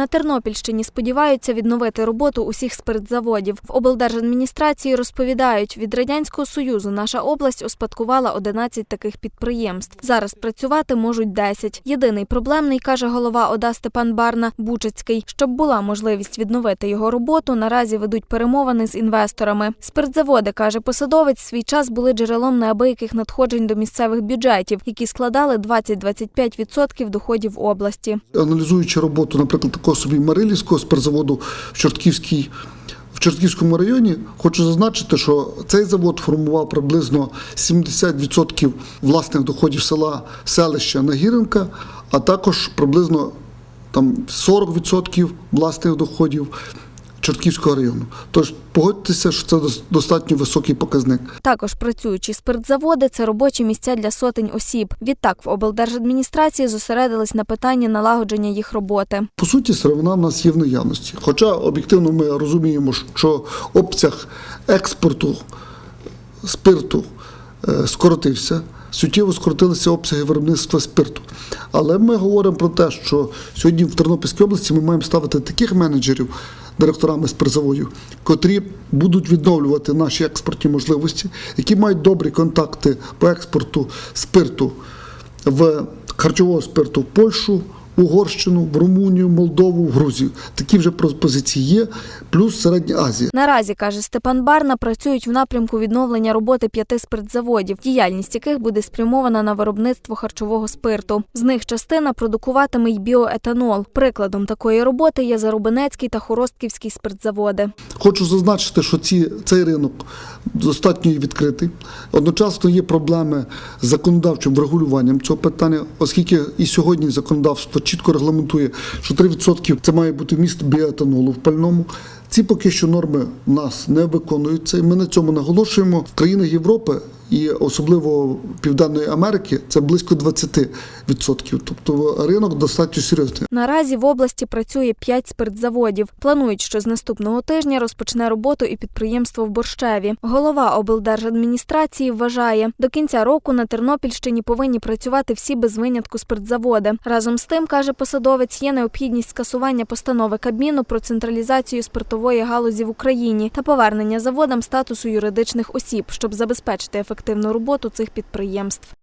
На Тернопільщині сподіваються відновити роботу усіх спиртзаводів. В облдержадміністрації розповідають, від радянського союзу наша область успадкувала 11 таких підприємств. Зараз працювати можуть 10. Єдиний проблемний, каже голова ОДА Степан Барна Бучицький. Щоб була можливість відновити його роботу, наразі ведуть перемовини з інвесторами. Спиртзаводи, каже посадовець, свій час були джерелом неабияких надходжень до місцевих бюджетів, які складали 20-25% доходів області. аналізуючи роботу, наприклад, такого собі Марилівського спиртзаводу в Чортківській. В Чортківському районі хочу зазначити, що цей завод формував приблизно 70% власних доходів села селища Нагіренка, а також приблизно там 40% власних доходів Чортківського району. Тож погодьтеся, що це дос- достатньо високий показник. Також працюючі спиртзаводи це робочі місця для сотень осіб. Відтак в облдержадміністрації зосередились на питанні налагодження їх роботи. По суті, сировина в нас є в наявності. Хоча об'єктивно ми розуміємо, що обсяг експорту спирту е, скоротився, суттєво скоротилися обсяги виробництва спирту. Але ми говоримо про те, що сьогодні в Тернопільській області ми маємо ставити таких менеджерів, директорами спиртзаводів, котрі будуть відновлювати наші експортні можливості, які мають добрі контакти по експорту спирту в харчового спирту в Польщу, Угорщину, в Румунію, Молдову, в Грузію. Такі вже пропозиції є, плюс Середня Азія. Наразі каже Степан Барна, працюють в напрямку відновлення роботи п'яти спиртзаводів, діяльність яких буде спрямована на виробництво харчового спирту. З них частина продукуватиме й біоетанол. Прикладом такої роботи є Зарубинецький та Хоростківський спиртзаводи. Хочу зазначити, що ці, цей ринок достатньо відкритий. Одночасно є проблеми з законодавчим врегулюванням цього питання, оскільки і сьогодні законодавство чітко регламентує, що 3% це має бути вміст біоетанолу в пальному. Ці поки що норми в нас не виконуються, і ми на цьому наголошуємо. В країнах Європи і особливо Південної Америки це близько 20%. Тобто ринок достатньо серйозний. Наразі в області працює п'ять спиртзаводів. Планують, що з наступного тижня розпочне роботу і підприємство в Борщеві. Голова облдержадміністрації вважає, до кінця року на Тернопільщині повинні працювати всі без винятку спиртзаводи. Разом з тим, каже посадовець, є необхідність скасування постанови Кабміну про централізацію спиртової галузі в Україні та повернення заводам статусу юридичних осіб, щоб забезпечити ефективну роботу цих підприємств.